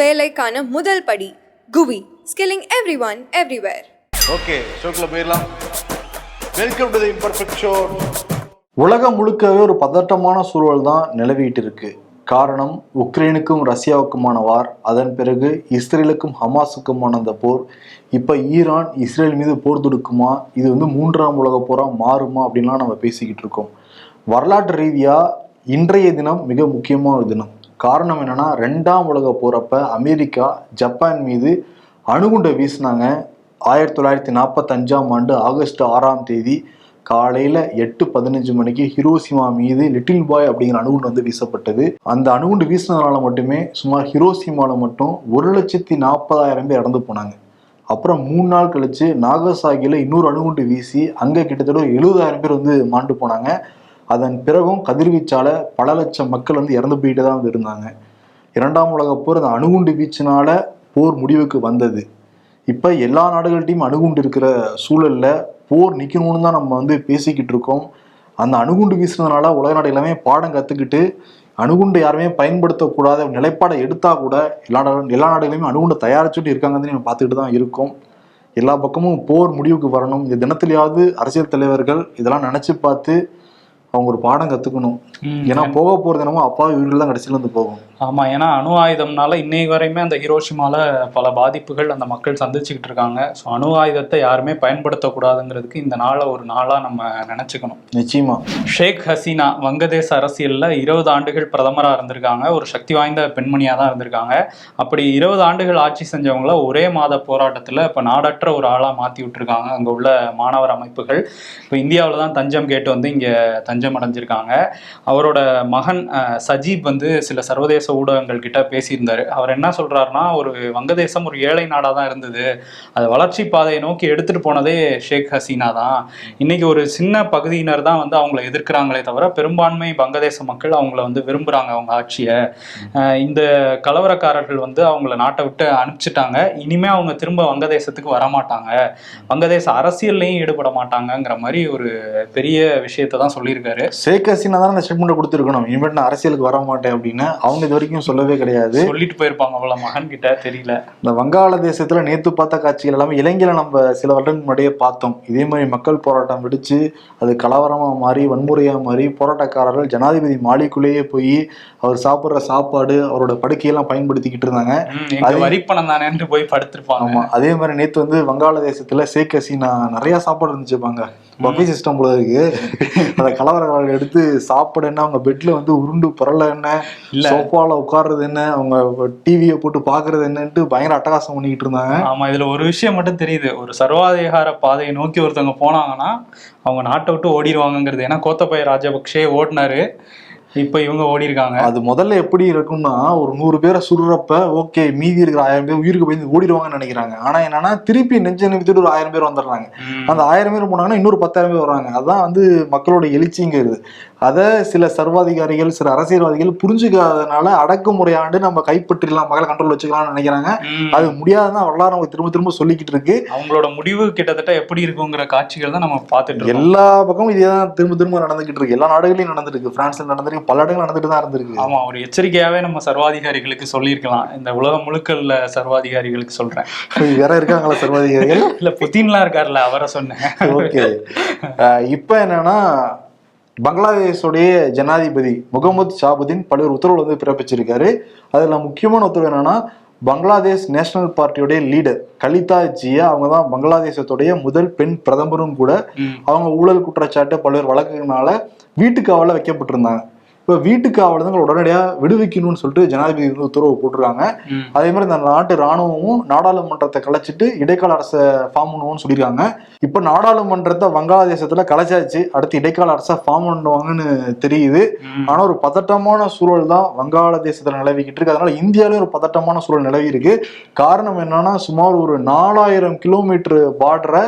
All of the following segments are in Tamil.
வேலைக்கான முதல் படி குவி skilling everyone everywhere okay ஷோக்கில் போயிடலாம். Welcome to the Imperfect Show உலகம் முழுக்கவே ஒரு பதட்டமான சூழல் தான் நிலவிட்டு இருக்கு காரணம் உக்ரைனுக்கும் ரஷ்யாவுக்குமான வார். அதன் பிறகு இஸ்ரேலுக்கும் ஹமாஸுக்குமான அந்த போர். இப்போ ஈரான் இஸ்ரேல் மீது போர் தொடுக்குமா? இது வந்து மூன்றாம் உலக போராக மாறுமா? அப்படின்லாம் நம்ம பேசிக்கிட்டு இருக்கோம். வரலாற்று ரீதியாக இன்றைய தினம் மிக முக்கியமான ஒரு தினம். காரணம் என்னென்னா ரெண்டாம் உலக போகிறப்ப அமெரிக்கா ஜப்பான் மீது அணுகுண்டை வீசினாங்க. ஆயிரத்தி தொள்ளாயிரத்தி நாற்பத்தஞ்சாம் ஆண்டு ஆகஸ்ட் ஆறாம் தேதி காலையில் எட்டு பதினஞ்சு மணிக்கு ஹிரோசிமா மீது லிட்டில் பாய் அப்படிங்கிற அணுகுண்டு வந்து வீசப்பட்டது. அந்த அணுகுண்டு வீசினதுனால மட்டுமே சுமார் ஹிரோசிமாவில் மட்டும் ஒரு லட்சத்தி நாற்பதாயிரம் பேர் இறந்து போனாங்க. அப்புறம் மூணு நாள் கழித்து நாகசாகியில் இன்னொரு அணுகுண்டு வீசி அங்கே கிட்டத்தட்ட ஒரு எழுபதாயிரம் பேர் வந்து மாண்டு போனாங்க. அதன் பிறகும் கதிர்வீச்சால் பல லட்சம் மக்கள் வந்து இறந்து போயிட்டு தான் வந்து இருந்தாங்க. இரண்டாம் உலகப் போர் அந்த அணுகுண்டு வீச்சினால போர் முடிவுக்கு வந்தது. இப்போ எல்லா நாடுகள்கிட்டையும் அணுகுண்டு இருக்கிற சூழலில் போர் நிற்கணும்னு தான் நம்ம வந்து பேசிக்கிட்டு இருக்கோம். அந்த அணுகுண்டு வீசுனதுனால உலக நாடு எல்லாமே பாடம் கற்றுக்கிட்டு அணுகுண்டு யாருமே பயன்படுத்தக்கூடாத நிலைப்பாடை எடுத்தால் கூட எல்லா நாடு எல்லா நாடுகளுமே அணுகுண்டு தயாரிச்சுட்டு இருக்காங்கன்னு நம்ம பார்த்துக்கிட்டு தான் இருக்கோம். எல்லா பக்கமும் போர் முடிவுக்கு வரணும். இந்த தினத்திலேயாவது அரசியல் தலைவர்கள் இதெல்லாம் நினச்சி பார்த்து அவங்க ஒரு பாடம் கத்துக்கணும். ஏன்னா போக போறது என்னமோ அப்பா உயிர்கள் தான் கடைசியில இருந்து போகும். ஆமா ஏன்னா அணு ஆயுதம்னால இன்னை வரையுமே அந்த ஹிரோஷிமால பல பாதிப்புகள் அந்த மக்கள் சந்திச்சுக்கிட்டு இருக்காங்க. ஸோ அணு ஆயுதத்தை யாருமே பயன்படுத்தக்கூடாதுங்கிறதுக்கு இந்த நாளை ஒரு நாளா நம்ம நினைச்சுக்கணும். நிச்சயமா. ஷேக் ஹசீனா வங்கதேச அரசியல்ல இருபது ஆண்டுகள் பிரதமரா இருந்திருக்காங்க. ஒரு சக்தி வாய்ந்த பெண்மணியா தான் இருந்திருக்காங்க. அப்படி இருபது ஆண்டுகள் ஆட்சி செஞ்சவங்கள ஒரே மாத போராட்டத்துல இப்ப நாடற்ற ஒரு ஆளா மாத்தி விட்டுருக்காங்க. அங்க உள்ள மாணவர் அமைப்புகள். இப்போ இந்தியாவில் தான் தஞ்சம் கேட்டு வந்து இங்க தஞ்சம் அடைஞ்சிருக்காங்க. அவரோட மகன் சஜீப் வந்து சில சர்வதேச ஊடகங்கள் கிட்ட பேசியிருந்தாரு. அவர் என்ன சொல்றாருன்னா ஒரு வங்கதேசம் ஒரு ஏழை நாடா தான் இருந்தது. அது வளர்ச்சி பாதையை நோக்கி எடுத்துட்டு போனதே ஷேக் ஹசீனா தான். இன்னைக்கு ஒரு சின்ன பகுதியினர் தான் வந்து அவங்கள எதிர்க்கிறாங்களே தவிர பெரும்பான்மை வங்கதேச மக்கள் அவங்கள வந்து விரும்புறாங்க அவங்க ஆட்சியை. இந்த கலவரக்காரர்கள் வந்து அவங்கள நாட்டை விட்டு அனுப்பிச்சிட்டாங்க. இனிமே அவங்க திரும்ப வங்கதேசத்துக்கு வரமாட்டாங்க. வங்கதேச அரசியல்லையும் ஈடுபட மாட்டாங்கங்கிற மாதிரி ஒரு பெரிய விஷயத்தை தான் சொல்லியிருக்காரு. ஷேக் ஹசீனா தான் அந்த ஸ்டேட்மெண்ட் கொடுத்துருக்கணும். இனிமேல் நான் அரசியலுக்கு வர மாட்டேன் அப்படின்னு அவங்க இது வரைக்கும் சொல்லவே கிடையாது. சொல்லிட்டு போயிருப்பாங்க அவ்வளோ மகன் கிட்ட தெரியல. இந்த வங்காள தேசத்துல நேத்து பார்த்த காட்சிகள் எல்லாமே இலங்கையில நம்ம சில வருடங்கள் முன்னாடியே பார்த்தோம். இதே மாதிரி மக்கள் போராட்டம் வெடிச்சு அது கலவரமா மாறி வன்முறையா மாறி போராட்டக்காரர்கள் ஜனாதிபதி மாளிகைக்குள்ளேயே போய் அவர் சாப்பிடுற சாப்பாடு அவரோட படுக்கையெல்லாம் பயன்படுத்திக்கிட்டு இருந்தாங்க. ம், எங்க வரிப்பணம் தானேன்ட்டு போய் படுத்திருப்பாங்க. ஆமா அதே மாதிரி நேத்து வந்து வங்காள தேசத்துல ஷேக் ஹசீனா நிறைய சாப்பாடு இருந்துச்சுப்பாங்க பஃபே சிஸ்டம் போல இருக்கு. அந்த கலவரக்காரர்கள் எடுத்து சாப்பிட என்ன அவங்க பெட்ல வந்து உருண்டு புரள என்ன இல்ல. சோஃபால உட்கார்றது என்ன அவங்க டிவியை போட்டு பாக்குறது என்னன்ட்டு பயங்கர அட்டகாசம் பண்ணிக்கிட்டு இருந்தாங்க. ஆமா இதுல ஒரு விஷயம் மட்டும் தெரியுது. ஒரு சர்வாதிகார பாதையை நோக்கி ஒருத்தவங்க போனாங்கன்னா அவங்க நாட்டை விட்டு ஓடிடுவாங்கங்கிறது. ஏன்னா கோத்தபய ராஜபக்ஷே ஓடினாரு இப்ப இவங்க ஓடி இருக்காங்க அது முதல்ல எப்படி இருக்கும்னா ஒரு நூறு பேரை சுடுறப்ப ஓகே மீதி இருக்கிற ஆயிரம் பேர் உயிருக்கு பயந்து ஓடிடுவாங்கன்னு நினைக்கிறாங்க. ஆனா என்னன்னா திருப்பி நெஞ்ச நிமித்திட்டு ஒரு ஆயிரம் பேர் வந்துடுறாங்க. அந்த ஆயிரம் பேர் போனாங்கன்னா இன்னொரு பத்தாயிரம் பேர் வராங்க அதான் வந்து மக்களோட எழுச்சிங்கிறது. அதை சில சர்வாதிகாரிகள் சில அரசியல்வாதிகள் புரிஞ்சுக்காதனால அடக்குமுறையாண்டு நம்ம கைப்பற்றிடலாம் மக்களை கண்ட்ரோல் வச்சுக்கலாம்னு நினைக்கிறாங்க. அது முடியாதுதான் வரலாறு நமக்கு திரும்ப திரும்ப சொல்லிக்கிட்டு இருக்கு. அவங்களோட முடிவு கிட்டத்தட்ட எப்படி இருக்குங்கிற காட்சிகள் தான் நம்ம பார்த்துட்டு எல்லா பக்கமும் இதே தான் திரும்ப திரும்ப நடந்துகிட்டு இருக்கு. எல்லா நாடுகளையும் நடந்திருக்கு பிரான்ஸ்ல நடந்திருக்கு பல இடங்கள் நடந்துட்டு தான் இருந்திருக்கு. ஆமா ஒரு எச்சரிக்கையாவே நம்ம சர்வாதிகாரிகளுக்கு சொல்லியிருக்கலாம். இந்த உலகம் முழுக்க உள்ள சர்வாதிகாரிகளுக்கு சொல்றேன். வேற இருக்காங்களா சர்வாதிகாரிகள்? இல்ல புதின்லாம் இருக்கார்ல அவரை சொன்னேன். ஓகே. இப்போ என்னன்னா பங்களாதேஷோடைய ஜனாதிபதி முகமது ஷாபுதீன் பல்வேறு உத்தரவுகள் வந்து பிறப்பிச்சிருக்காரு. அதுல முக்கியமான உத்தரவு என்னன்னா பங்களாதேஷ் நேஷனல் பார்ட்டியோடைய லீடர் கலிதா ஜியா அவங்க தான் பங்களாதேசத்துடைய முதல் பெண் பிரதமரும் கூட. அவங்க ஊழல் குற்றச்சாட்டு பல்வேறு வழக்குகளால வீட்டுக்காவல வைக்கப்பட்டிருந்தாங்க. இப்போ வீட்டுக்காவல தான் உடனடியாக விடுவிக்கணும்னு சொல்லிட்டு ஜனாதிபதி வந்து உத்தரவு போட்டிருக்காங்க. அதே மாதிரி இந்த நாட்டு ராணுவமும் நாடாளுமன்றத்தை கலைச்சிட்டு இடைக்கால அரசை ஃபார்ம் பண்ணுவோம்னு சொல்லியிருக்காங்க. இப்போ நாடாளுமன்றத்தை வங்காளதேசத்துல கலைச்சாச்சு. அடுத்து இடைக்கால அரசை ஃபார்ம் பண்ணுவாங்கன்னு தெரியுது. ம். ஆனா ஒரு பதட்டமான சூழல் தான் வங்காளதேசத்துல நிலவிக்கிட்டு இருக்கு. அதனால இந்தியாவிலும் ஒரு பதட்டமான சூழல் நிலவி இருக்கு. காரணம் என்னன்னா சுமார் ஒரு நாலாயிரம் கிலோமீட்டர் பார்டரை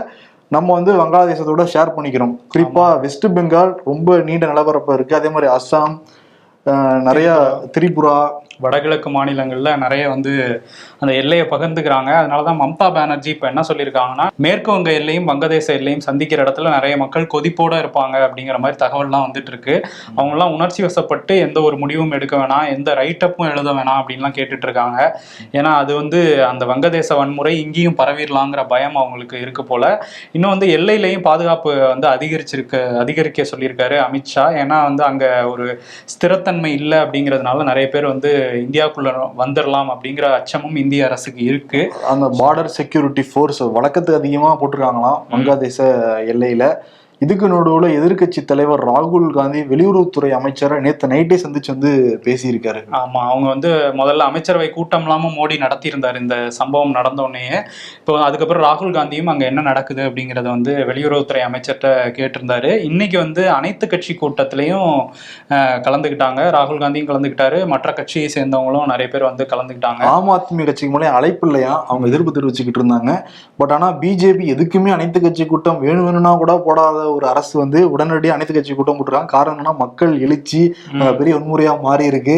நம்ம வந்து வங்காளதேசத்தோட ஷேர் பண்ணிக்கிறோம். குறிப்பா வெஸ்ட் பெங்கால் ரொம்ப நீண்ட நிலப்பரப்பு இருக்கு. அதே மாதிரி அஸ்ஸாம் நிறைய திரிபுரா வடகிழக்கு மாநிலங்களில் நிறைய வந்து அந்த எல்லையை பகிர்ந்துக்கிறாங்க. அதனால தான் மம்தா பானர்ஜி இப்போ என்ன சொல்லியிருக்காங்கன்னா மேற்கு வங்க எல்லையும் வங்கதேச எல்லையும் சந்திக்கிற இடத்துல நிறைய மக்கள் கொதிப்போட இருப்பாங்க அப்படிங்கிற மாதிரி தகவல்லாம் வந்துட்டு இருக்கு அவங்கெல்லாம் உணர்ச்சி வசப்பட்டு எந்த ஒரு முடிவும் எடுக்க வேணாம் எந்த ரைட்டப்பும் எழுத வேணாம் அப்படின்லாம் கேட்டுட்டு இருக்காங்க ஏன்னா அது வந்து அந்த வங்கதேச வன்முறை இங்கேயும் பரவிடலாங்கிற பயம் அவங்களுக்கு இருக்கு போல. இன்னும் வந்து எல்லையிலையும் பாதுகாப்பு வந்து அதிகரிச்சிருக்கு அதிகரிக்க சொல்லியிருக்காரு அமித்ஷா. ஏன்னா வந்து அங்கே ஒரு ஸ்திரத்தன்மை இல்லை அப்படிங்கிறதுனால நிறைய பேர் வந்து இந்தியாவுக்குள்ள வந்துடலாம் அப்படிங்கிற அச்சமும் இந்திய அரசுக்கு இருக்கு. அந்த பார்டர் செக்யூரிட்டி ஃபோர்ஸ் வழக்கத்துக்கு அதிகமாக போட்டிருக்காங்களாம் வங்காதேச எல்லையில. இதுக்கு நடுவில் எதிர்க்கட்சி தலைவர் ராகுல் காந்தி வெளியுறவுத்துறை அமைச்சரை நேற்று நைட்டே சந்திச்சு வந்து பேசியிருக்காரு. ஆமா அவங்க வந்து முதல்ல அமைச்சரவை கூட்டம் இல்லாம மோடி நடத்தியிருந்தார். இந்த சம்பவம் நடந்த உடனே இப்போ அதுக்கப்புறம் ராகுல் காந்தியும் அங்க என்ன நடக்குது அப்படிங்கறத வந்து வெளியுறவுத்துறை அமைச்சர்கிட்ட கேட்டிருந்தாரு. இன்னைக்கு வந்து அனைத்து கட்சி கூட்டத்திலையும் கலந்துக்கிட்டாங்க ராகுல் காந்தியும் கலந்துக்கிட்டாரு மற்ற கட்சியை சேர்ந்தவங்களும் நிறைய பேர் வந்து கலந்துக்கிட்டாங்க ஆம் ஆத்மி கட்சிக்கு மேலே அழைப்பு இல்லையா? அவங்க எதிர்ப்பு தெரிவிச்சுக்கிட்டு இருந்தாங்க. பட் ஆனா பிஜேபி எதுக்குமே அனைத்து கட்சி கூட்டம் வேணும் வேணும்னா கூட போடாத ஒரு அரசு வந்து உடனடியாக அனைத்து கட்சி கூட்டம் போட்டுருக்காங்க. காரணம் என்னன்னா மக்கள் எழுச்சி பெரிய வன்முறையா மாறி இருக்கு.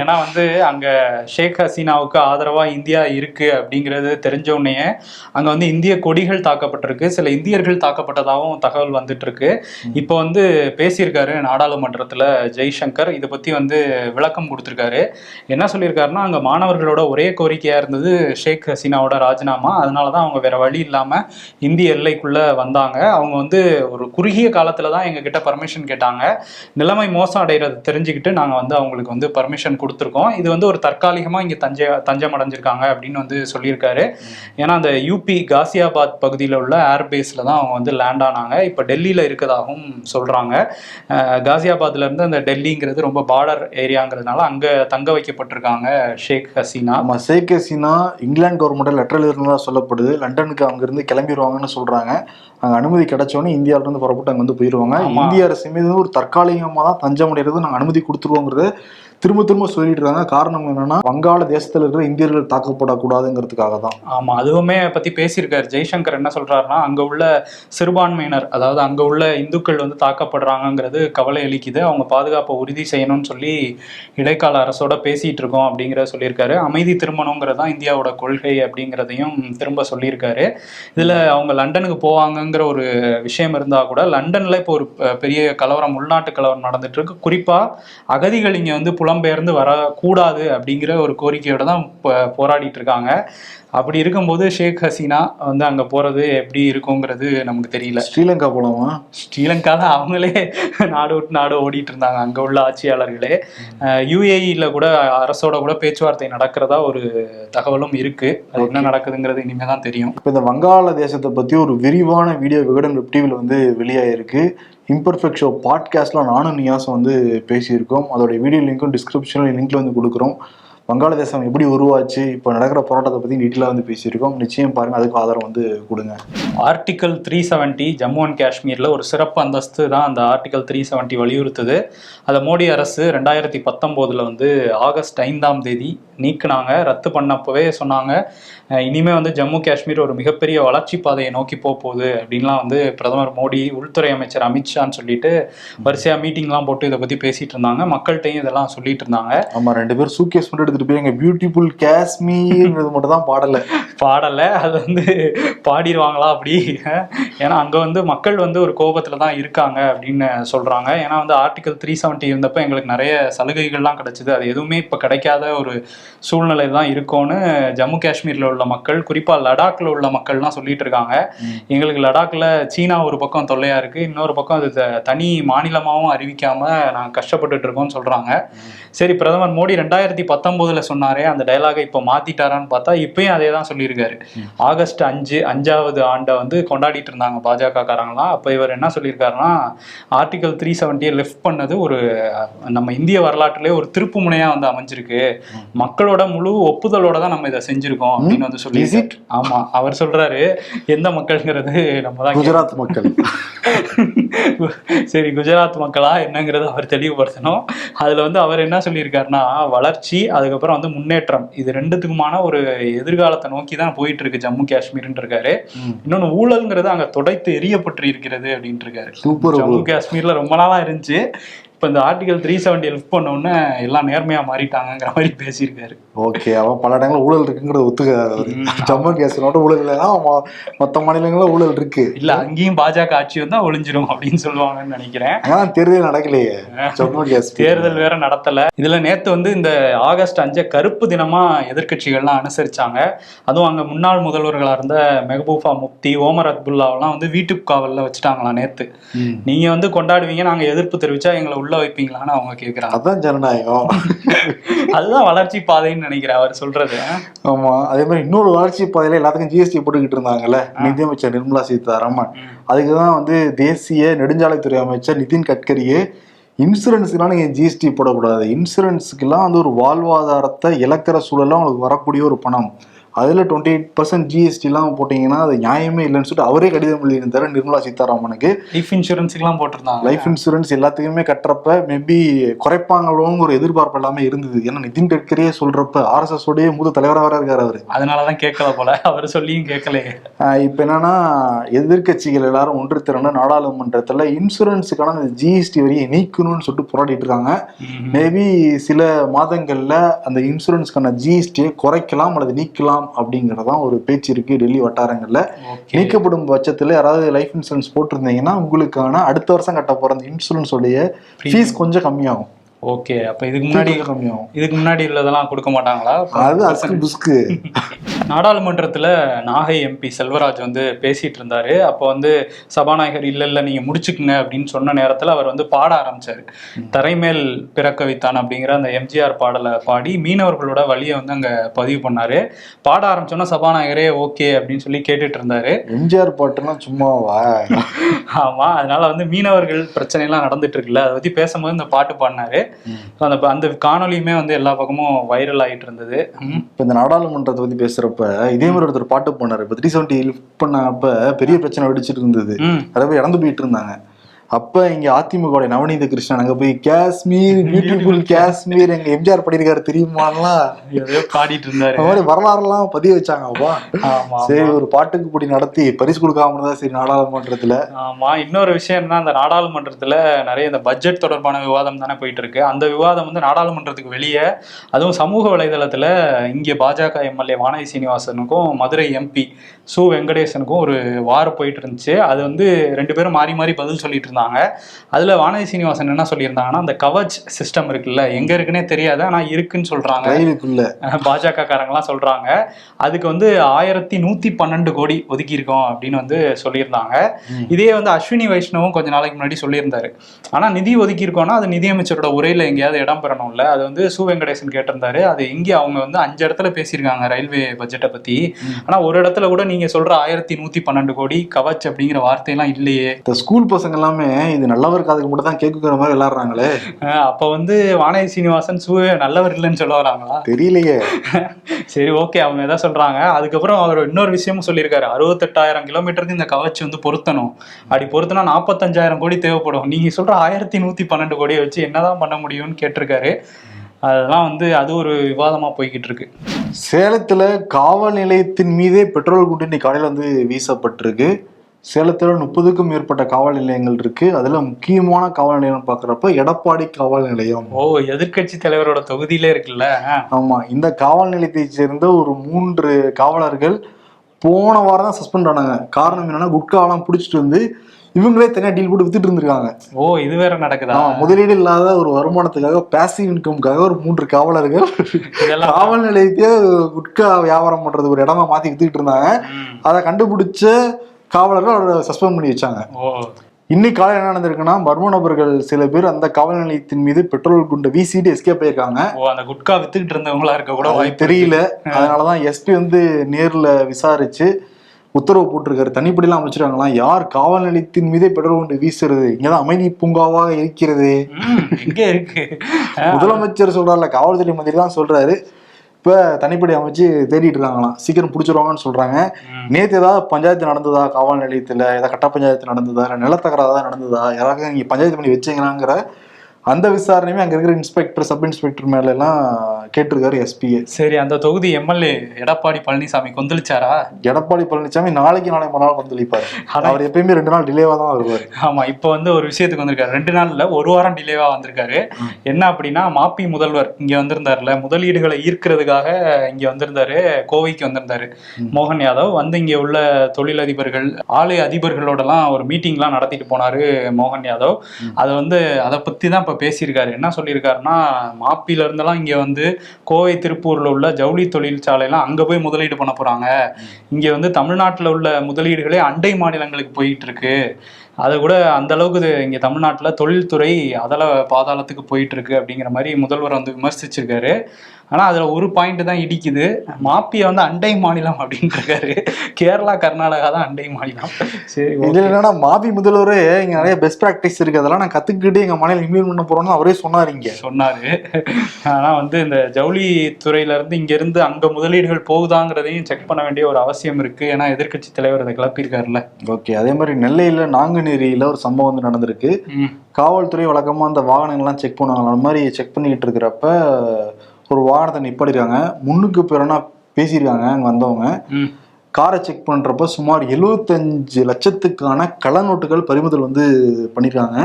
ஏன்னா வந்து அங்க ஷேக் ஹசீனாவுக்கு ஆதரவா இந்தியா இருக்கு அப்படிங்கிறது தெரிஞ்ச உடனே அங்க வந்து இந்திய கொடிகள் தாக்கப்பட்டிருக்கு. சில இந்தியர்கள் தாக்கப்பட்டதாகவும் தகவல் வந்துட்டு இருக்கு இப்போ வந்து பேசியிருக்காரு நாடாளுமன்றத்துல ஜெய்சங்கர். இதை பத்தி வந்து விளக்கம் கொடுத்திருக்காரு. என்ன சொல்லியிருக்காருன்னா அங்க மாணவர்களோட ஒரே கோரிக்கையா இருந்தது ஷேக் ஹசீனாவோட ராஜினாமா. அதனாலதான் அவங்க வேற வழி இல்லாம இந்திய எல்லைக்குள்ள வந்தாங்க. அவங்க வந்து ஒரு குறுகிய காலத்தில் தான் எங்ககிட்ட பர்மிஷன் கேட்டாங்க. நிலைமை மோசம் அடைகிறத தெரிஞ்சுக்கிட்டு நாங்கள் வந்து அவங்களுக்கு வந்து பர்மிஷன் கொடுத்துருக்கோம். இது வந்து ஒரு தற்காலிகமாக இங்கே தஞ்சை தஞ்சம் அடைஞ்சிருக்காங்க அப்படின்னு வந்து சொல்லியிருக்காரு. ஏன்னா அந்த யூபி காசியாபாத் பகுதியில் உள்ள ஏர்பேஸில் தான் அவங்க வந்து லேண்ட் ஆனாங்க. இப்போ டெல்லியில் இருக்கதாகவும் சொல்கிறாங்க காசியாபாத்லேருந்து அந்த டெல்லிங்கிறது ரொம்ப பார்டர் ஏரியாங்கிறதுனால அங்கே தங்க வைக்கப்பட்டிருக்காங்க ஷேக் ஹசீனா. ஆமாம் ஷேக் ஹசீனா இங்கிலாந்து கவர்மெண்ட்டில் லெட்டர் இருந்ததா சொல்லப்படுது. லண்டனுக்கு அங்கேருந்து கிளம்பிடுவாங்கன்னு சொல்கிறாங்க அங்க அனுமதி கிடைச்சோன்னே இந்தியாவில இருந்து புறப்பட்டு அங்க வந்து போயிருவாங்க ஆமா. இந்திய அரசு மீது ஒரு தற்காலிகமா தான் தஞ்சம் அடைகிறது நாங்க அனுமதி கொடுத்துருவோங்கிறது திரும்ப திரும்ப சொல்லிட்டு இருக்காங்க. காரணம் என்னன்னா வங்காள தேசத்துல இருக்கிற இந்தியர்கள் தாக்கப்படக்கூடாதுங்கிறதுக்காக தான் ஆமா அதுவுமே பத்தி பேசியிருக்காரு. ஜெய்சங்கர் என்ன சொல்றாருன்னா அங்க உள்ள சிறுபான்மையினர் அதாவது அங்க உள்ள இந்துக்கள் வந்து தாக்கப்படுறாங்கிறது கவலை அளிக்குது. அவங்க பாதுகாப்பை உறுதி செய்யணும்னு சொல்லி இடைக்கால அரசோட பேசிட்டு இருக்கோம் அப்படிங்கிறத சொல்லியிருக்காரு. அமைதி திருமணங்கிறதா இந்தியாவோட கொள்கை அப்படிங்கிறதையும் திரும்ப சொல்லியிருக்காரு. இதுல அவங்க லண்டனுக்கு போவாங்கங்கிற ஒரு விஷயம் இருந்தா கூட லண்டன்ல இப்போ ஒரு பெரிய கலவரம் உள்நாட்டு கலவரம் நடந்துட்டு இருக்கு. குறிப்பா அகதிகள் இங்க வந்து புலம்பெயர்ந்து வரக்கூடாது அப்படிங்கிற ஒரு கோரிக்கையோட தான் போராடிட்டு இருக்காங்க அப்படி இருக்கும்போது ஷேக் ஹசீனா வந்து அங்க போறது எப்படி இருக்குங்கிறது நமக்கு தெரியல. ஸ்ரீலங்கா போலாமா? ஸ்ரீலங்கா தான் அவங்களே நாடு விட்டு நாடு ஓடிட்டு இருந்தாங்க அங்க உள்ள ஆட்சியாளர்களே. யுஏஇல கூட அரசோட கூட பேச்சுவார்த்தை நடக்கிறதா ஒரு தகவலும் இருக்கு. அது என்ன நடக்குதுங்கிறது இனிமே தான் தெரியும். இப்போ இந்த வங்காள தேசத்தை பத்தி ஒரு விரிவான வீடியோ விகடன் வெப் டிவியில் வந்து வெளியாயிருக்கு. இம்பர்ஃபெக்ட் ஷோ பாட்காஸ்ட்ல நானும் நியாசம் வந்து பேசியிருக்கோம். அதோட வீடியோ லிங்க்கும் டிஸ்கிரிப்ஷனில் லிங்க்ல வந்து கொடுக்குறோம். வங்காளதேசம் எப்படி உருவாச்சு இப்போ நடக்கிற போராட்டத்தை பற்றி டீட்டெயிலாக வந்து பேசியிருக்கோம். நிச்சயம் பாருங்கள் அதுக்கு ஆதாரம் வந்து கொடுங்க. Article three seventy Jammu and காஷ்மீரில் ஒரு சிறப்பு அந்தஸ்து தான் அந்த ஆர்டிக்கல் த்ரீ செவன்ட்டி வலியுறுத்துது. அதை மோடி அரசு ரெண்டாயிரத்தி பத்தொம்போதில் வந்து ஆகஸ்ட் ஐந்தாம் தேதி நீக்குனாங்க. ரத்து பண்ணப்பவே சொன்னாங்க. அஹ் இனிமே வந்து ஜம்மு காஷ்மீர் ஒரு மிகப்பெரிய வளர்ச்சி பாதையை நோக்கி போக போகுது அப்படின்லாம் வந்து பிரதமர் மோடி உள்துறை அமைச்சர் அமித்ஷான்னு சொல்லிட்டு வரிசையாக மீட்டிங்லாம் போட்டு இதை பற்றி பேசிட்டு இருந்தாங்க. மக்கள்கிட்டையும் இதெல்லாம் சொல்லிட்டு இருந்தாங்க. ஆமா ரெண்டு பேரும் சூக்கேஸ் மட்டும் எடுத்துட்டு போய் எங்க பியூட்டிஃபுல் காஷ்மீர்ன்றது மட்டும் தான் பாடல. பாடலை. அது வந்து பாடிடுவாங்களா அப்படி? ஏன்னா அங்கே வந்து மக்கள் வந்து ஒரு கோபத்தில் தான் இருக்காங்க அப்படின்னு சொல்கிறாங்க ஏன்னா வந்து ஆர்டிகல் த்ரீ செவன்ட்டி இருந்தப்போ எங்களுக்கு நிறைய சலுகைகள்லாம் கிடைச்சிது. அது எதுவுமே இப்போ கிடைக்காத ஒரு சூழ்நிலை தான் இருக்கும்னு ஜம்மு காஷ்மீரில் உள்ள மக்கள் குறிப்பாக லடாக்ல உள்ள மக்கள்லாம் சொல்லிட்டு இருக்காங்க. எங்களுக்கு லடாக்ல சீனா ஒரு பக்கம் தொல்லையா இருக்கு இன்னொரு பக்கம் அது தனி மாநிலமாகவும் அறிவிக்காம நாங்கள் கஷ்டப்பட்டுட்டு இருக்கோம்னு சொல்றாங்க. சரி பிரதமர் மோடி ரெண்டாயிரத்தி பத்தொன்பதுல சொன்னாரே அந்த டயலாகை இப்போ மாத்திட்டாரான்னு பார்த்தா இப்பயும் அதே தான் சொல்லியிருக்காரு ஆகஸ்ட் அஞ்சு அஞ்சாவது ஆண்டை வந்து கொண்டாடிட்டு இருந்தாங்க பாஜக காரங்களாம் அப்போ இவர் என்ன சொல்லியிருக்காருன்னா ஆர்டிகல் த்ரீ செவன்ட்டியை லெஃப்ட் பண்ணது ஒரு நம்ம இந்திய வரலாற்றிலே ஒரு திருப்பு முனையா வந்து அமைஞ்சிருக்கு. மக்களோட முழு ஒப்புதலோட தான் நம்ம இதை செஞ்சிருக்கோம் அப்படின்னு வந்து சொல்லி? ஆமா அவர் சொல்றாரு எந்த மக்கள்ங்கிறது நம்ம தான் குஜராத் மக்கள். சரி குஜராத் மக்களா என்னங்கிறத அவர் தெளிவுபடுத்தணும். அதுல வந்து அவர் என்ன சொல்லியிருக்காருன்னா வளர்ச்சி அதுக்கப்புறம் வந்து முன்னேற்றம். இது ரெண்டுத்துக்குமான ஒரு எதிர்காலத்தை நோக்கி தான் போயிட்டு இருக்கு ஜம்மு காஷ்மீர்னு இருக்காரு இன்னொன்னு ஊழல்ங்கிறது அங்க துடைத்து எரியப்பட்டு இருக்கிறது அப்படின்ட்டு இருக்காரு. ஜம்மு காஷ்மீர்ல ரொம்ப நாளா இருந்துச்சு. இப்போ இந்த ஆர்டிகல் த்ரீ செவன்டி லிஃப்ட் பண்ண உடனே எல்லாம் நேர்மையா மாறிட்டாங்கங்கிற மாதிரி பேசியிருக்காரு. ஓகே அவன் பல இடங்களில் ஊழல் இருக்குங்கிறத ஒத்துக்கிறாரு அவரு. ஜம்மு காஷ்மீரோட ஊழல் இல்லைன்னா ம- மத்த மாநிலங்களில் ஊழல் இருக்கு. இல்ல அங்கேயும் பாஜக ஆட்சி வந்தா ஒளிஞ்சிரும் அப்படின்னு சொல்லுவாங்கன்னு நினைக்கிறேன். அங்கதான் தேர்தல் நடக்கலையே ஜம்மு காஷ்மீர் தேர்தல் வேற நடத்தல. இதுல நேத்து வந்து இந்த ஆகஸ்ட் அஞ்ச கருப்பு தினமா எதிர்க்கட்சிகள்லாம் அனுசரிச்சாங்க. அதுவும் அங்க முன்னாள் முதல்வர்களா இருந்த மெஹபூபா முப்தி ஓமர் அப்துல்லாவெல்லாம் வந்து வீட்டுக்கு காவல்ல வச்சுட்டாங்களாம் நேத்து. நீங்க வந்து கொண்டாடுவீங்க நாங்க எதிர்ப்பு தெரிவிச்சா எங்களை உள்ள வைப்பீங்களான்னு அவங்க கேக்குறாங்க. அதான் ஜனநாயகம். அதுதான் வளர்ச்சி பாதைன்னு நினைக்கிறேன் அவர் சொல்றது. ஆமா அதே மாதிரி இன்னொரு வளர்ச்சி பாதையில எல்லாத்துக்கும் ஜிஎஸ்டி போட்டுக்கிட்டு இருந்தாங்கல்ல நிதியமைச்சர் நிர்மலா சீதாராமன். அதுக்கு தான் வந்து தேசிய நெடுஞ்சாலைத்துறை அமைச்சர் நிதின் கட்கரியே இன்சூரன்ஸுக்கெல்லாம் நீங்கள் ஜிஎஸ்டி போடக்கூடாது. இன்சூரன்ஸுக்கெல்லாம் வந்து ஒரு வாழ்வாதாரத்தை இழக்கிற சூழலாம் உங்களுக்கு வரக்கூடிய ஒரு பணம். அதில் டுவெண்ட்டி எயிட் பர்சன்ட் ஜிஎஸ்டிலாம் போட்டிங்கன்னா அது நியாயமே இல்லைன்னு சொல்லிட்டு அவரே கடிதம் எழுதியிருந்தாரு நிர்மலா சீதாராமனுக்கு. லைஃப் இன்சூரன்ஸுக்குலாம் போட்டிருந்தாங்க. லைஃப் இன்சூரன்ஸ் எல்லாத்துக்குமே கட்டுறப்ப மேபி குறைப்பாங்களோங்கிற ஒரு எதிர்பார்ப்பு எல்லாமே இருந்தது. ஏன்னா நிதின் கட்கரியே சொல்றப்ப ஆர்எஸ்எஸ் உடைய மூத்த தலைவராக வேற இருக்காரு அவரு. அதனாலதான் கேட்கல போல. அவர் சொல்லியும் கேட்கலையே. இப்ப என்னன்னா எதிர்க்கட்சிகள் எல்லாரும் ஒன்று திரண்டு நாடாளுமன்றத்துல இன்சூரன்ஸுக்கான அந்த ஜிஎஸ்டி வரியை நீக்கணும்னு சொல்லிட்டு போராடிட்டு இருக்காங்க. மேபி சில மாதங்கள்ல அந்த இன்சூரன்ஸ்க்கான ஜிஎஸ்டியை குறைக்கலாம் அல்லது நீக்கலாம் அப்படிங்கறதான் ஒரு பேச்சு இருக்கு டெல்லி வட்டாரங்கள்ல. நீக்கப்படும் பட்சத்துல யாராவது லைஃப் இன்சூரன்ஸ் போட்டிருந்தீங்கன்னா உங்களுக்கான அடுத்த வருஷம் கட்ட போற அந்த இன்சூரன்ஸ் உடைய ஃபீஸ் கொஞ்சம் கம்மியாகும். ஓகே அப்ப இதுக்கு முன்னாடி கம்மியாகும் இதுக்கு முன்னாடி உள்ளதெல்லாம் கொடுக்க மாட்டாங்களா? அது அஸ்கு புஸ்கு நாடாளுமன்றத்துல நாகை எம்பி செல்வராஜ் வந்து பேசிட்டு இருந்தாரு. அப்போ வந்து சபாநாயகர் இல்ல இல்ல நீங்க முடிச்சுக்குங்க அப்படின்னு சொன்ன நேரத்துல அவர் வந்து பாட ஆரம்பிச்சாரு. தரைமேல் பிறக்க வைத்தான் அப்படிங்கிற அந்த எம்ஜிஆர் பாடலை பாடி மீனவர்களோட வழியை வந்து அங்க பதிவு பண்ணாரு. பாட ஆரம்பிச்சோன்னா சபாநாயகரே ஓகே அப்படின்னு சொல்லி கேட்டுட்டு இருந்தாரு. எம்ஜிஆர் பாட்டுனா சும்மாவா? ஆமா அதனால வந்து மீனவர்கள் பிரச்சனை எல்லாம் நடந்துட்டு இருக்குல்ல அதை பத்தி பேசும்போது இந்த பாட்டு பாடினாரு. அந்த அந்த காணொலியுமே வந்து எல்லா பக்கமும் வைரல் ஆயிட்டு இருந்தது. இப்ப இந்த நாடாளுமன்றத்தை பத்தி பேசுறப்ப இதே மாதிரி ஒருத்தர் பாட்டு பண்ணாரு இப்ப த்ரீ செவன்டி லிஃப்ட் பண்ணப்ப பெரிய பிரச்சனை வெடிச்சிட்டு இருந்தது. நிறைய பேர் இறந்து போயிட்டு இருந்தாங்க. அப்ப இங்க அதிமுக நவநீத கிருஷ்ணன் அங்க போய் காஷ்மீர் பியூட்டிஃபுல் காஷ்மீர் எங்க எம்ஜிஆர் பண்ணிருக்காரு தெரியுமாலாம் பாடிட்டு இருந்தாரு. அந்த மாதிரி வரலாறுலாம் பதிய வச்சாங்கப்பா ஆமா சரி ஒரு பாட்டுக்கு போட்டி நடத்தி பரிசு கொடுக்காம இருந்தா சரி நாடாளுமன்றத்துல. ஆமா இன்னொரு விஷயம் என்ன அந்த நாடாளுமன்றத்துல நிறைய இந்த பட்ஜெட் தொடர்பான விவாதம் தானே போயிட்டு இருக்கு அந்த விவாதம் வந்து நாடாளுமன்றத்துக்கு வெளியே அதுவும் சமூக வலைதளத்துல இங்கே பாஜக எம்எல்ஏ வானதி சீனிவாசனுக்கும் மதுரை எம்பி சு வெங்கடேசனுக்கும் ஒரு வார் போயிட்டு இருந்துச்சு. அது வந்து ரெண்டு பேரும் மாறி மாறி பதில் சொல்லிட்டு இருந்தாங்க. அதுல வானதி சீனிவாசன் என்ன சொல்லியிருந்தாங்கன்னா அந்த கவச் சிஸ்டம் இருக்குல்ல எங்க இருக்குன்னே தெரியாது ஆனா இருக்குன்னு ரயிலுக்குள்ள. பாஜக காரங்களாம் சொல்றாங்க. அதுக்கு வந்து ஆயிரத்தி நூத்தி பன்னெண்டு கோடி ஒதுக்கி இருக்கோம் அப்படின்னு வந்து சொல்லியிருந்தாங்க. இதே வந்து அஸ்வினி வைஷ்ணவும் கொஞ்ச நாளைக்கு முன்னாடி சொல்லியிருந்தாரு. ஆனா நிதி ஒதுக்கி இருக்கோம்னா அது நிதியமைச்சரோட உரையில எங்கேயாவது இடம் பெறணும்ல. அது வந்து சு. வெங்கடேசன் கேட்டிருந்தாரு. அது இங்கே அவங்க வந்து அஞ்சு இடத்துல பேசியிருக்காங்க ரயில்வே பட்ஜெட்டை பத்தி. ஆனா ஒரு இடத்துல கூட நீங்க சொல்ற ஆயிரத்தி நூத்தி பன்னெண்டு கோடி கவச் அப்படிங்கிற வார்த்தையெல்லாம் இல்லையே. இந்த ஸ்கூல் பசங்க எல்லாமே இது நல்லவர் காதுக்கு மட்டும் தான் கேட்குற மாதிரி விளாடுறாங்களே. அப்ப வந்து வானதி சீனிவாசன் சு நல்லவர் இல்லைன்னு சொல்ல வராங்களா? தெரியலையே. சரி ஓகே. அவங்க எதாவது சொல்றாங்க. அதுக்கப்புறம் அவர் இன்னொரு விஷயமும் சொல்லியிருக்காரு. அறுபத்தெட்டாயிரம் கிலோமீட்டருக்கு இந்த கவச் வந்து பொருத்தணும். அப்படி பொருத்தினா நாற்பத்தஞ்சாயிரம் கோடி தேவைப்படும். நீங்க சொல்ற ஆயிரத்தி நூத்தி பன்னெண்டு கோடியை வச்சு என்னதான் பண்ண முடியும்னு கேட்டிருக்காரு. அதெல்லாம் வந்து அது ஒரு விவாதமா போய்கிட்டு இருக்கு. சேலத்துல காவல் நிலையத்தின் மீதே பெட்ரோல் குண்டு இன்னைக்கு காலையில வந்து வீசப்பட்டிருக்கு. சேலத்துல முப்பதுக்கும் மேற்பட்ட காவல் நிலையங்கள் இருக்கு. அதுல முக்கியமான காவல் நிலையம் பாக்குறப்ப எடப்பாடி காவல் நிலையம். ஓ எதிர்க்கட்சி தலைவரோட தொகுதியிலே இருக்குல்ல. ஆமா இந்த காவல் நிலையத்தை சேர்ந்த ஒரு மூன்று காவலர்கள் போன வாரம் தான் சஸ்பெண்ட் ஆனாங்க. காரணம் என்னன்னா குட்காவெல்லாம் பிடிச்சிட்டு வந்து இவங்களே தனியா டீல் போட்டு வித்துட்டு இருந்திருக்காங்க. ஓ இது வேற நடக்குதா? முதலீடு இல்லாத ஒரு வருமானத்துக்காக பேசிவ் இன்கம்காக ஒரு மூன்று காவலர்கள் காவல் நிலையத்தையே குட்கா வியாபாரம் பண்றது ஒரு இடமா மாத்தி வித்துக்கிட்டு இருந்தாங்க. அதை கண்டுபிடிச்ச காவலர்கள் அவரை சஸ்பெண்ட் பண்ணி வச்சாங்க. இன்னைக்கு காலையில் என்ன நடந்திருக்குன்னா மர்ம நபர்கள் சில பேர் அந்த காவல் நிலையத்தின் மீது பெட்ரோல் குண்டை வீசிட்டு எஸ்கேப் ஆயிருக்காங்க அந்த குட்கா வித்துக்கிட்டு இருந்தவங்களா இருக்க கூட தெரியல. அதனாலதான் எஸ்பி வந்து நேர்ல விசாரிச்சு உத்தரவு போட்டிருக்காரு. தனிப்படிலாம் அமைச்சிருக்காங்களாம் யார் காவல் நிலையத்தின் மீதே பெட்ரோல் குண்டு வீசுறது? இங்கதான் அமைதி பூங்காவாக இருக்கிறது. முதலமைச்சர் சொல்றாருல காவல்துறை மந்திரி தான் சொல்றாரு. இப்ப தனிப்படை அமைச்சு தேடிட்டு இருக்காங்களாம். சீக்கிரம் பிடிச்சிருவாங்கன்னு சொல்றாங்க. நேத்து ஏதாவது பஞ்சாயத்து நடந்ததா? காவல் நிலையத்துல ஏதாவது கட்ட பஞ்சாயத்து நடந்ததா? இல்ல நிலத்தகராறு ஏதாவது நடந்ததா? யாராவது நீங்க பஞ்சாயத்து பண்ணி வச்சீங்களாங்கிற அந்த விசாரணையுமே அங்க இருக்கிற இன்ஸ்பெக்டர் சப் இன்ஸ்பெக்டர் மேல எல்லாம் கேட்டிருக்காரு எஸ்பிஏ சரி அந்த தொகுதி எம்எல்ஏ எடப்பாடி பழனிசாமி கொந்தளிச்சாரா? எடப்பாடி பழனிசாமி நாளைக்கு நாளை மறுநாள் வந்து அளிப்பாரு அவர் எப்பயுமே ரெண்டு நாள் டிலேவா தான் வருவார். ஆமா இப்போ வந்து ஒரு விஷயத்துக்கு வந்திருக்காரு. ரெண்டு நாள்ல ஒரு வாரம் டிலேவா வந்திருக்காரு. என்ன அப்படின்னா மாப்பி முதல்வர் இங்க வந்திருந்தாருல முதலீடுகளை ஈர்க்கிறதுக்காக இங்க வந்திருந்தாரு கோவைக்கு வந்திருந்தாரு. மோகன் யாதவ் வந்து இங்க உள்ள தொழிலதிபர்கள் ஆலய அதிபர்களோடலாம் ஒரு மீட்டிங்லாம் நடத்திட்டு போனாரு மோகன் யாதவ். அதை வந்து அதை பத்தி தான் இப்ப பேசியிருக்காரு. என்ன சொல்லியிருக்காருன்னா மாப்பில இருந்தெல்லாம் வந்து கோவை திருப்பூரில் உள்ள ஜவுளி தொழிற்சாலையெல்லாம் அங்கே போய் முதலீடு பண்ண போகிறாங்க இங்கே வந்து தமிழ்நாட்டில் உள்ள முதலீடுகளே அண்டை மாநிலங்களுக்கு போயிட்டு இருக்கு. அது கூட அந்த அளவுக்கு இது இங்க தமிழ்நாட்டுல தொழில்துறை அதல பாதாளத்துக்கு போயிட்டு இருக்கு அப்படிங்கிற மாதிரி முதல்வர் வந்து விமர்சிச்சிருக்காரு. ஆனா அதுல ஒரு பாயிண்ட் தான் இடிக்குது. மாப்பியா வந்து அண்டை மாநிலம் அப்படின்னு இருக்காரு கேரளா கர்நாடகா தான் அண்டை மாநிலம். சரி இதுல என்னன்னா மாபி முதல்வரே இங்க நிறைய பெஸ்ட் பிராக்டிஸ் இருக்கு. அதெல்லாம் நான் கத்துக்கிட்டு எங்க மாநிலம் இம்ப்ளிமெண்ட் பண்ண போறோம்னு அவரே சொன்னாரு இங்க. சொன்னாரு. ஆனா வந்து இந்த ஜவுளி துறையில இருந்து இங்க இருந்து அங்க முதலீடுகள் போகுதாங்கிறதையும் செக் பண்ண வேண்டிய ஒரு அவசியம் இருக்கு. ஏன்னா எதிர்க்கட்சி தலைவர் அதை கிளப்பியிருக்காருல்ல. ஓகே அதே மாதிரி நெல்லையில நாங்குநேரியில ஒரு சம்பவம் வந்து நடந்திருக்கு. காவல்துறை வழக்கமா அந்த வாகனங்கள்லாம் செக் பண்ணுவாங்க. அந்த மாதிரி செக் பண்ணிக்கிட்டு இருக்கிறப்ப ஒரு வாகனத்தை நிப்பாடிருக்காங்க முன்னுக்கு பிறனா பேசியிருக்காங்க அங்க வந்தவங்க. காரை செக் பண்றப்ப சுமார் 75 லட்சத்துக்கான கள்ள நோட்டுகள் பறிமுதல் வந்து பண்ணிருக்காங்க.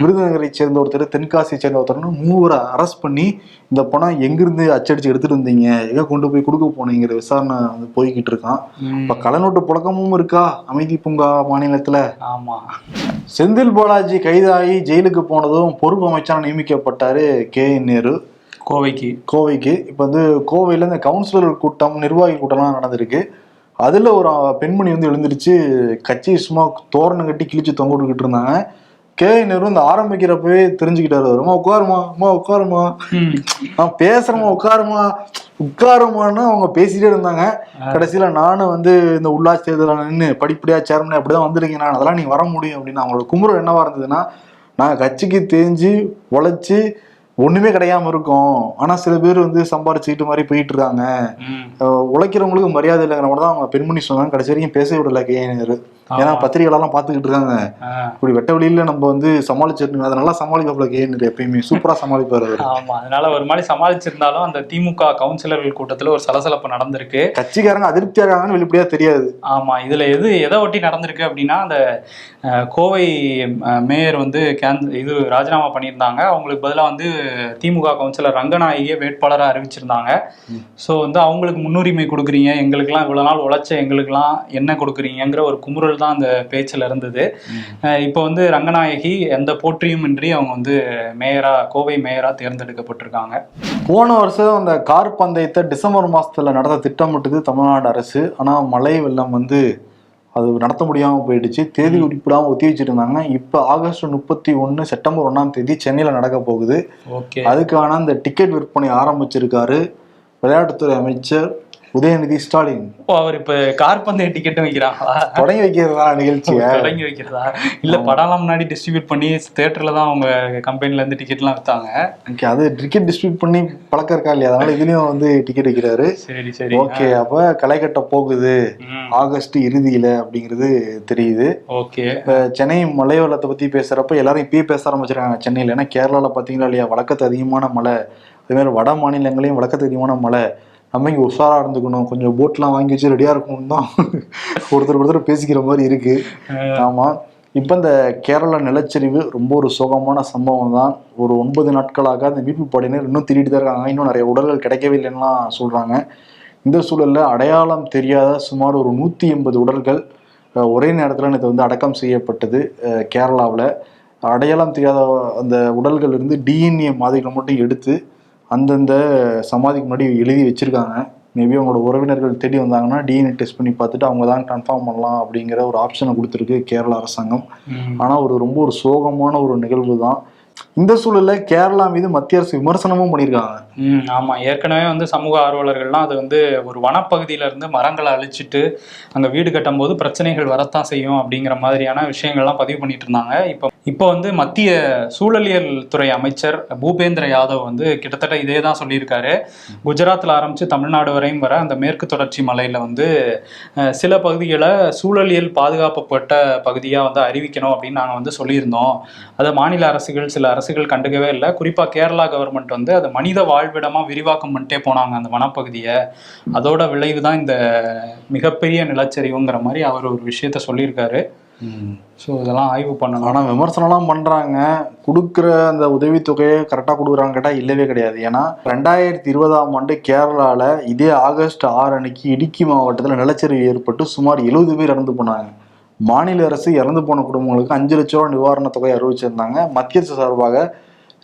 விருதுநகரை சேர்ந்த ஒருத்தர் தென்காசியை சேர்ந்த ஒருத்தர்னு மூவரை அரெஸ்ட் பண்ணி இந்த பணம் எங்கிருந்து அச்சடிச்சு எடுத்துட்டு வந்தீங்க? எங்க கொண்டு போய் கொடுக்க போனீங்கிற விசாரணை வந்து போய்கிட்டு இருக்கான். இப்ப கள்ளநோட்டு புழக்கமும் இருக்கா? அமைதி பூங்கா மாநிலத்துல? ஆமா. செந்தில் பாலாஜி கைதாகி ஜெயிலுக்கு போனதும் பொறுப்பு அமைச்சராக நியமிக்கப்பட்டாரு கே. என். நேரு. கோவைக்கு. கோவைக்கு. இப்போ வந்து கோவையில் இந்த கவுன்சிலர் கூட்டம் நிர்வாகி கூட்டம்லாம் நடந்திருக்கு. அதில் ஒரு பெண்மணி வந்து எழுந்திருச்சு கட்சி சும்மா தோரணம் கட்டி கிழிச்சு தொங்க விட்டுக்கிட்டு இருந்தாங்க. கே. நேரு இந்த ஆரம்பிக்கிறப்பவே தெரிஞ்சுக்கிட்டாரு அம்மா உட்காருமா அம்மா உட்காருமா. நான் பேசுறேம்மா உட்காருமா. உட்காருமான்னு அவங்க பேசிட்டே இருந்தாங்க. கடைசியில நானும் வந்து இந்த உள்ளாட்சி தேர்தலில் நின்று படிப்படியா சேர்மன் அப்படிதான் வந்திருக்கேன் நான். அதெல்லாம் நீ வர முடியும் அப்படின்னு. அவங்களோட குமுறல் என்னவா இருந்ததுன்னா நாங்கள் கட்சிக்கு தேஞ்சு உழைச்சி ஒண்ணுமே கிடையாம இருக்கோம். ஆனா சில பேர் வந்து சம்பாரிச்சுக்கிட்டு மாதிரி போயிட்டு இருக்காங்க உழைக்கிறவங்களுக்கு மரியாதை இல்லைங்கிற மாதிரி தான் அவங்க பெண்மணி சொன்னாங்க. கடைசி வரைக்கும் பேச விடல கேனர் ஏன்னா பத்திரிகைகளெல்லாம் பார்த்துக்கிட்டு இருக்காங்க. இப்படி வெட்ட வெளியில நம்ம வந்து சமாளிச்சிருக்கோம் அதை நல்லா சமாளிப்பாப்ல கேனர் எப்பயுமே. சூப்பரா சமாளிப்பாரு ஆமா. அதனால ஒரு மாதிரி சமாளிச்சிருந்தாலும் அந்த திமுக கவுன்சிலர்கள் கூட்டத்துல ஒரு சலசலப்பு நடந்திருக்கு. கட்சிக்காரங்க அதிருப்தியா இருக்காங்கன்னு வெளிப்படையா தெரியாது. ஆமா. இதுல எது எதை ஒட்டி நடந்திருக்கு அப்படின்னா அந்த கோவை மேயர் வந்து கேன் இது ராஜினாமா பண்ணியிருந்தாங்க. அவங்களுக்கு பதிலாக வந்து திமுக கவுன்சிலர் ரங்கநாயகியை வேட்பாளராக அறிவிச்சிருந்தாங்க. ஸோ வந்து அவங்களுக்கு முன்னுரிமை கொடுக்குறீங்க. எங்களுக்கெல்லாம் இவ்வளோ நாள் உழைச்ச எங்களுக்கெல்லாம் என்ன கொடுக்குறீங்கிற ஒரு குமுறல் தான் அந்த பேச்சில் இருந்தது. இப்போ வந்து ரங்கநாயகி எந்த போற்றியும் இன்றி அவங்க வந்து மேயரா கோவை மேயரா தேர்ந்தெடுக்கப்பட்டிருக்காங்க. போன வருஷம் அந்த கார் பந்தயத்தை டிசம்பர் மாசத்துல நடத்த திட்டமிட்டது தமிழ்நாடு அரசு. ஆனா மழை வெள்ளம் வந்து அது நடத்த முடியாம போயிடுச்சு. தேதி குறிப்பிடாம ஒத்தி வச்சிருந்தாங்க. இப்ப ஆகஸ்ட் முப்பத்தி ஒன்னு செப்டம்பர் ஒண்ணாம் தேதி சென்னையில நடக்க போகுது. அதுக்கான அந்த டிக்கெட் விற்பனை ஆரம்பிச்சிருக்காரு. விளையாட்டுத்துறை அமைச்சர் உதயநிதி ஸ்டாலின். ஓ அவர் இப்போ கார் பந்தய டிக்கெட்டும் வைக்கிறாங்களா? தொடங்கி வைக்கிறதா நிகழ்ச்சியை? தொடங்கி வைக்கிறதா? இல்ல படம்லாம் முன்னாடி டிஸ்ட்ரிபியூட் பண்ணி தியேட்டர்ல தான் அவங்க கம்பெனில இருந்து டிக்கெட்லாம் வித்தாங்க ஓகே அது டிக்கெட் டிஸ்ட்ரிபியூட் பண்ணி பழக்கம் இருக்கா இல்லையா? அதனால இதுலயும் வந்து டிக்கெட் வைக்கிறாரு. சரி சரி. ஓகே அப்ப களை கட்ட போகுது ஆகஸ்ட் இறுதியில அப்படிங்கிறது தெரியுது. ஓகே. இப்ப சென்னை மழை வெள்ளத்தை பத்தி பேசுறப்ப எல்லாரும் இப்பயே பேச ஆரம்பிச்சிருக்காங்க. சென்னையில ஏன்னா கேரளால பாத்தீங்களா இல்லையா? வழக்கத்து அதிகமான மழை. அதே மாதிரி வட மாநிலங்களையும் வழக்கத்து அதிகமான மழை. நம்ம இங்க உஷாரா இருந்துக்கணும். கொஞ்சம் போட்லாம் வாங்கி வச்சு ரெடியா இருக்கணும் தான் ஒருத்தர் ஒருத்தர் பேசிக்கிற மாதிரி இருக்கு. ஆமா. இப்ப இந்த கேரள நிலச்சரிவு ரொம்ப ஒரு சோகமான சம்பவம் தான். ஒரு ஒன்பது நாட்களாக அந்த மீட்பு படையினர் இன்னும் திருடிட்டு தான் இருக்காங்க. இன்னும் நிறைய உடல்கள் கிடைக்கவே சொல்றாங்க. இந்த சூழல்ல அடையாளம் தெரியாத சுமார் ஒரு நூத்தி எண்பது உடல்கள் ஒரே நேரத்தில் நேற்று வந்து அடக்கம் செய்யப்பட்டது கேரளாவுல. அடையாளம் தெரியாத அந்த உடல்கள் இருந்து டிஎன்ஏ மாதிரிகளை மட்டும் எடுத்து அந்தந்த சமாதிக்கு முன்னாடி எழுதி வச்சிருக்காங்க. மேபி அவங்களோட உறவினர்கள் தேடி வந்தாங்கன்னா டிஎன்ஏ டெஸ்ட் பண்ணி பார்த்துட்டு அவங்க தான் கன்ஃபார்ம் பண்ணலாம் அப்படிங்கிற ஒரு ஆப்ஷனை கொடுத்துருக்கு கேரளா அரசாங்கம். ம், ஆனா ஒரு ரொம்ப ஒரு சோகமான ஒரு நிகழ்வு தான். இந்த சூழல்ல கேரளா மீது மத்திய அரசு விமர்சனமும் பண்ணியிருக்காங்க. ம், ஆமா. ஏற்கனவே வந்து சமூக ஆர்வலர்கள்லாம் அது வந்து ஒரு வனப்பகுதியில இருந்து மரங்களை அழிச்சிட்டு அங்க வீடு கட்டும்போது பிரச்சனைகள் வரத்தான் செய்யும் அப்படிங்கிற மாதிரியான விஷயங்கள்லாம் பதிவு பண்ணிட்டு இருந்தாங்க. இப்போ இப்போ வந்து மத்திய சூழலியல் துறை அமைச்சர் பூபேந்திர யாதவ் வந்து கிட்டத்தட்ட இதே தான் சொல்லியிருக்காரு. குஜராத்தில் ஆரம்பித்து தமிழ்நாடு வரையும் வர அந்த மேற்கு தொடர்ச்சி மலையில் வந்து சில பகுதிகளை சூழலியல் பாதுகாப்பப்பட்ட பகுதியாக வந்து அறிவிக்கணும் அப்படின்னு நாங்கள் வந்து சொல்லியிருந்தோம். அதை மாநில அரசுகள் சில அரசுகள் கண்டுக்கவே இல்லை. குறிப்பாக கேரளா கவர்மெண்ட் வந்து அதை மனித வாழ்விடமாக விரிவாக்கம் பண்ணிட்டே போனாங்க அந்த வனப்பகுதியை. அதோட விளைவு தான் இந்த மிகப்பெரிய நிலச்சரிவுங்கிற மாதிரி அவர் ஒரு விஷயத்த சொல்லியிருக்காரு. ஸோ இதெல்லாம் ஆய்வு பண்ணணும். ஆனா விமர்சனம்லாம் பண்றாங்க. கொடுக்குற அந்த உதவித்தொகையை கரெக்டா கொடுக்குறாங்க கேட்டா இல்லவே கிடையாது. ஏன்னா ரெண்டாயிரத்தி இருபதாம் ஆண்டு கேரளால இதே ஆகஸ்ட் ஆறு அன்னைக்கு இடுக்கி மாவட்டத்தில் நிலச்சரிவு ஏற்பட்டு சுமார் எழுபது பேர் இறந்து போனாங்க. மாநில அரசு இறந்து போன குடும்பங்களுக்கு அஞ்சு லட்ச ரூபா நிவாரணத் தொகை அறிவிச்சிருந்தாங்க. மத்திய அரசு சார்பாக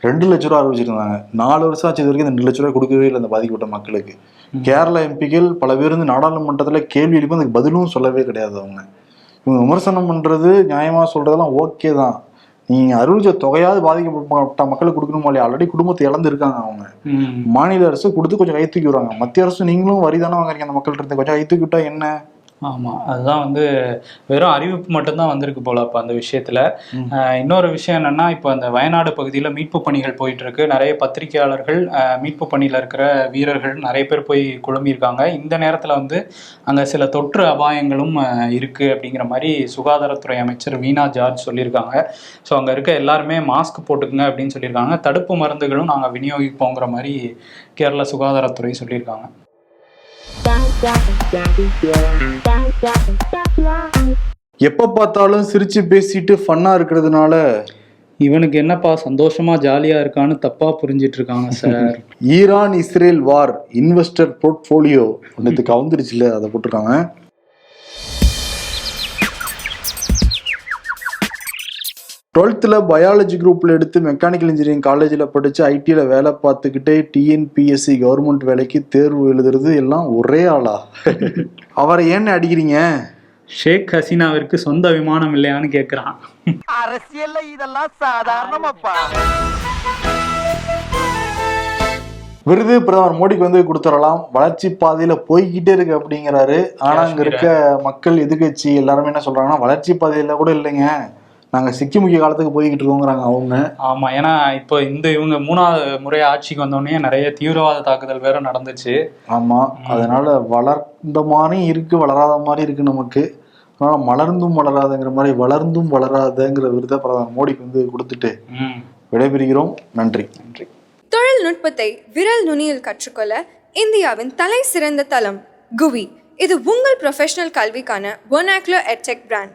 ரெண்டு லட்ச ரூபா அறிவிச்சிருந்தாங்க. நாலு வருஷம் ஆச்சு இது வரைக்கும் இந்த ரெண்டு லட்ச ரூபாய் கொடுக்கவே இல்லை அந்த பாதிக்கப்பட்ட மக்களுக்கு. கேரளா எம்பிக்கள் பல பேர் வந்து நாடாளுமன்றத்தில் கேள்வி எழுப்பி அதுக்கு பதிலும் சொல்லவே கிடையாது அவங்க. இவங்க விமர்சனம் பண்றது நியாயமா சொல்றதெல்லாம் ஓகே தான். நீங்க அறிவிச்ச தொகையாவது பாதிக்கப்பட்ட மக்களுக்கு கொடுக்கணுமா இல்லையா? ஆல்ரெடி குடும்பத்தை இழந்திருக்காங்க அவங்க. மாநில அரசு கொடுத்து கொஞ்சம் கை தூக்கி விடுறாங்க. மத்திய அரசு நீங்களும் வரி தானே வாங்குறீங்க அந்த மக்கள்கிட்ட இருந்து. கொஞ்சம் கை தூக்கி விட்டா என்ன? ஆமா அதுதான் வந்து வெறும் அறிவிப்பு மட்டும்தான் வந்திருக்கு போல அப்ப அந்த விஷயத்துல. இன்னொரு விஷயம் என்னன்னா இப்போ அந்த வயநாடு பகுதியில மீட்பு பணிகள் போயிட்டு இருக்கு நிறைய பத்திரிகையாளர்கள் மீட்பு பணியில இருக்கிற வீரர்கள் நிறைய பேர் போய் குழம்பியிருக்காங்க. இந்த நேரத்துல வந்து அங்க சில தொற்று அபாயங்களும் ஆஹ் இருக்கு அப்படிங்கிற மாதிரி சுகாதாரத்துறை அமைச்சர் வீணா ஜார்ஜ் சொல்லியிருக்காங்க. ஸோ அங்க இருக்க எல்லாருமே மாஸ்க் போட்டுக்குங்க அப்படின்னு சொல்லியிருக்காங்க. தடுப்பு மருந்துகளும் நாங்க விநியோகிப்போங்கிற மாதிரி கேரள சுகாதாரத்துறை சொல்லியிருக்காங்க. எப்ப பார்த்தாலும் சிரிச்சு பேசிட்டு ஃபன்னா இருக்கிறதுனால? இவனுக்கு என்னப்பா சந்தோஷமா ஜாலியா இருக்கான்னு தப்பா புரிஞ்சிட்டு இருக்காங்க sir Iran Israel war investor portfolio. ஒன்றுக்கு கவுந்துருச்சுல அதை போட்டிருக்காங்க. டுவெல்த்தில் பயாலஜி குரூப்பில் எடுத்து மெக்கானிக்கல் இன்ஜினியரிங் காலேஜில் படித்து ஐடியில் வேலை பார்த்துக்கிட்டே டிஎன்பிஎஸ்சி கவர்மெண்ட் வேலைக்கு தேர்வு எழுதுறது எல்லாம் ஒரே ஆளா? அவரை ஏன்னு அடிக்கிறீங்க? ஷேக் ஹசீனாவிற்கு சொந்த விமானம் இல்லையான்னு கேக்குறான். அரசியல்ல இதெல்லாம் சாதாரணமாப்பா. விருது பிரதமர் மோடிக்கு வந்து கொடுத்துடலாம். வளர்ச்சி பாதையில போய்கிட்டே இருக்கு அப்படிங்கிறாரு. ஆனா அங்க இருக்க மக்கள் எதிர்க்கட்சி எல்லாருமே என்ன சொல்றாங்கன்னா வளர்ச்சி பாதையில கூட இல்லைங்க. நாங்க சிக்கி முக்கிய காலத்துக்கு போய்கிட்டு இருக்கோங்கிறாங்க அவங்க. ஆமா ஏன்னா இப்போ இந்த இவங்க மூணாவது முறை ஆட்சிக்கு வந்தோடனே நிறைய தீவிரவாத தாக்குதல் வேற நடந்துச்சு. ஆமா அதனால வளர்ந்த மாதிரி இருக்கு வளராத மாதிரி இருக்கு நமக்கு. அதனால மலர்ந்தும் வளராதுங்கிற மாதிரி வளர்ந்தும் வளராதங்கிற விருதை பிரதமர் மோடிக்கு வந்து கொடுத்துட்டு ம். விடைபெறுகிறோம். நன்றி. நன்றி. தொழில்நுட்பத்தை விரல் நுனியில் கற்றுக்கொள்ள இந்தியாவின் தலை சிறந்த தளம் குவி. இது உங்கள் ப்ரொஃபஷனல் கல்விக்கான ஒனாக்லோ எட்செக் brand